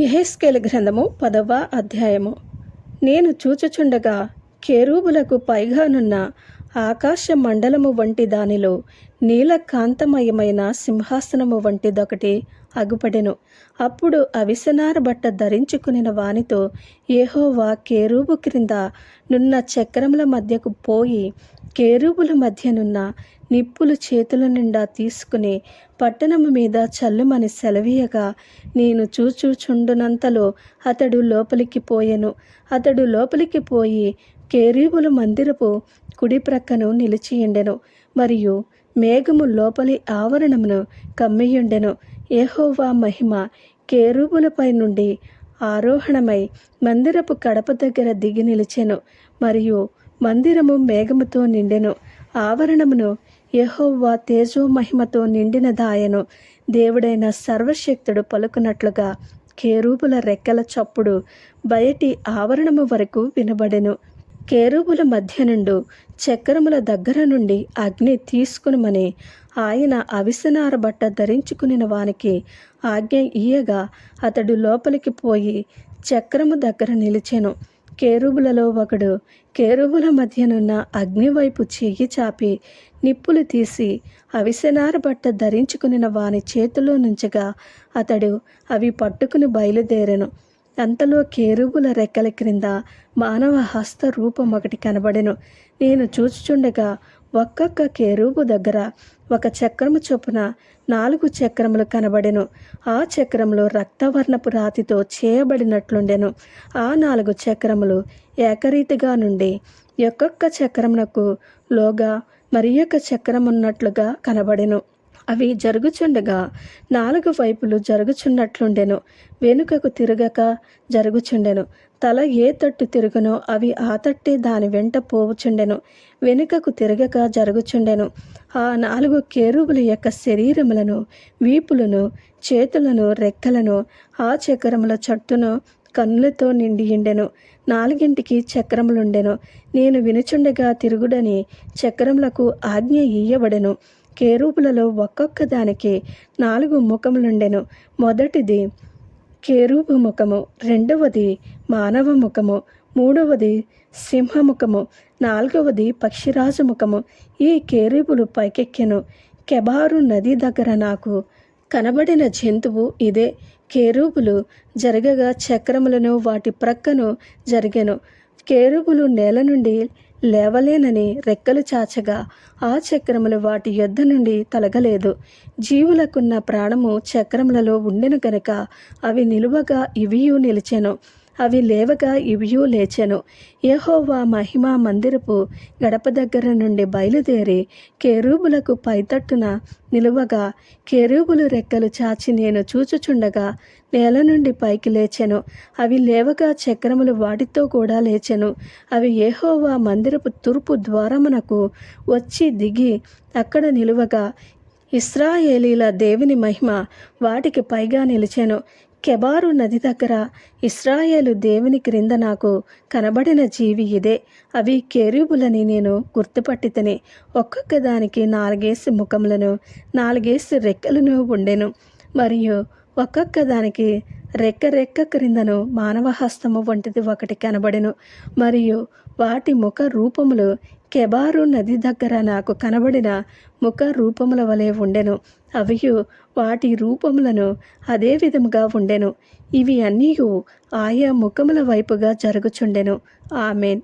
యెహెస్కేలు గ్రంథము పదవ అధ్యాయము. నేను చూచుచుండగా కేరూబులకు పైగానున్న ఆకాశ మండలము వంటి దానిలో నీలకాంతమయమైన సింహాసనము వంటిదొకటి అగుపడెను. అప్పుడు అవిసనార బట్ట ధరించుకునిన వానితో ఏహోవా కేరూబు క్రింద నున్న చక్రముల మధ్యకు పోయి కేరూబుల మధ్యనున్న నిప్పులు చేతుల నిండా తీసుకుని పట్టణము మీద చల్లుమని సెలవీయగా నేను చూచూచుండునంతలో అతడు లోపలికి పోయెను. అతడు లోపలికి పోయి కేరీబుల మందిరపు కుడి ప్రక్కను నిలిచియుండెను. మరియు మేఘము లోపలి ఆవరణమును కమ్మియుండెను. యెహోవా మహిమ కేరూబులపై నుండి ఆరోహణమై మందిరపు కడప దగ్గర దిగి నిలిచెను. మరియు మందిరము మేఘముతో నిండెను. ఆవరణమును యహోవా తేజో మహిమతో నిండినదాయను. దేవుడైన సర్వశక్తుడు పలుకున్నట్లుగా కేరూబుల రెక్కల చప్పుడు బయటి ఆవరణము వరకు వినబడెను. కేరుబుల మధ్య నుండు చక్రముల దగ్గర నుండి అగ్ని తీసుకునమని ఆయన అవిసనార బట్ట ధరించుకునిన వానికి ఆజ్ఞ ఇయ్యగా అతడు లోపలికి పోయి చక్రము దగ్గర నిలిచెను. కేరుబులలో ఒకడు కేరుబుల మధ్యనున్న అగ్ని వైపు చెయ్యి చాపి నిప్పులు తీసి అవిసెనార బట్ట ధరించుకునిన వాని చేతిలో నుంచగా అతడు అవి పట్టుకుని బయలుదేరెను. అంతలో కేరుబుల రెక్కల క్రింద మానవ హస్త రూపం ఒకటి కనబడెను. నేను చూచుచుండగా ఒక్కొక్క కేరూపు దగ్గర ఒక చక్రము చొప్పున నాలుగు చక్రములు కనబడెను. ఆ చక్రములు రక్తవర్ణపు రాతితో చేయబడినట్లుండెను. ఆ నాలుగు చక్రములు ఏకరీతిగా నుండి ఒక్కొక్క చక్రమునకు లోగా మరి యొక్క చక్రమున్నట్లుగా కనబడెను. అవి జరుగుచుండగా నాలుగు వైపులు జరుగుచున్నట్లుండెను. వెనుకకు తిరగక జరుగుచుండెను. తల ఏ తట్టు తిరుగునో అవి ఆ తట్టే దాని వెంట పోవుచుండెను. వెనుకకు తిరగక జరుగుచుండెను. ఆ నాలుగు కేరువుల యొక్క శరీరములను వీపులను చేతులను రెక్కలను ఆ చక్రముల చట్టును కన్నులతో నిండియుండెను. నాలుగింటికి చక్రములుండెను. నేను వినుచుండగా తిరుగుడని చక్రములకు ఆజ్ఞ ఇయ్యబడెను. కేరూపులలో ఒక్కొక్క దానికి నాలుగు ముఖములుండెను. మొదటిది కేరూపు ముఖము రెండవది మానవ ముఖము మూడవది సింహముఖము నాలుగవది పక్షిరాజు ముఖము. ఈ కేరూపులు పైకెక్కెను. కెబారు నది దగ్గర నాకు కనబడిన జంతువు ఇదే. కేరూపులు జరగగా చక్రములను వాటి ప్రక్కను జరిగెను. కేరూపులు నేల నుండి లేవలేనని రెక్కలు చాచగా ఆ చక్రములు వాటి యొద్ద నుండి తొలగలేదు. జీవులకున్న ప్రాణము చక్రములలో ఉండెను గనుక అవి నిలువగా ఇవియు నిలిచెను. అవి లేవగా ఇవియు లేచెను. యహోవా మహిమా మందిరపు గడప దగ్గర నుండి బయలుదేరి కేరూబులకు పైతట్టున నిలువగా కేరూబులు రెక్కలు చాచి నేను చూచుచుండగా నేల నుండి పైకి లేచెను. అవి లేవగా చక్రములు వాటితో కూడా లేచెను. అవి ఏహోవా మందిరపు తూర్పు ద్వారమునకు వచ్చి దిగి అక్కడ నిలువగా ఇస్రాయేలీల దేవుని మహిమ వాటికి పైగా నిలిచెను. కెబారు నది దగ్గర ఇస్రాయేలు దేవుని క్రింద నాకు కనబడిన జీవి ఇదే. అవి కేరూబులని నేను గుర్తుపట్టితని. ఒక్కొక్క దానికి నాలుగేసి ముఖములను నాలుగేసి రెక్కలను ఉండెను. మరియు ఒక్కొక్క దానికి రెక్క రెక్క క్రిందను మానవ హస్తము వంటిది ఒకటి కనబడెను. మరియు వాటి ముఖ రూపములు కెబారు నది దగ్గర నాకు కనబడిన ముఖ రూపముల వలె ఉండెను. అవియు వాటి రూపములను అదే విధముగా ఉండెను. ఇవి అన్నీ ఆయా ముఖముల వైపుగా జరుగుచుండెను. ఆమెన్.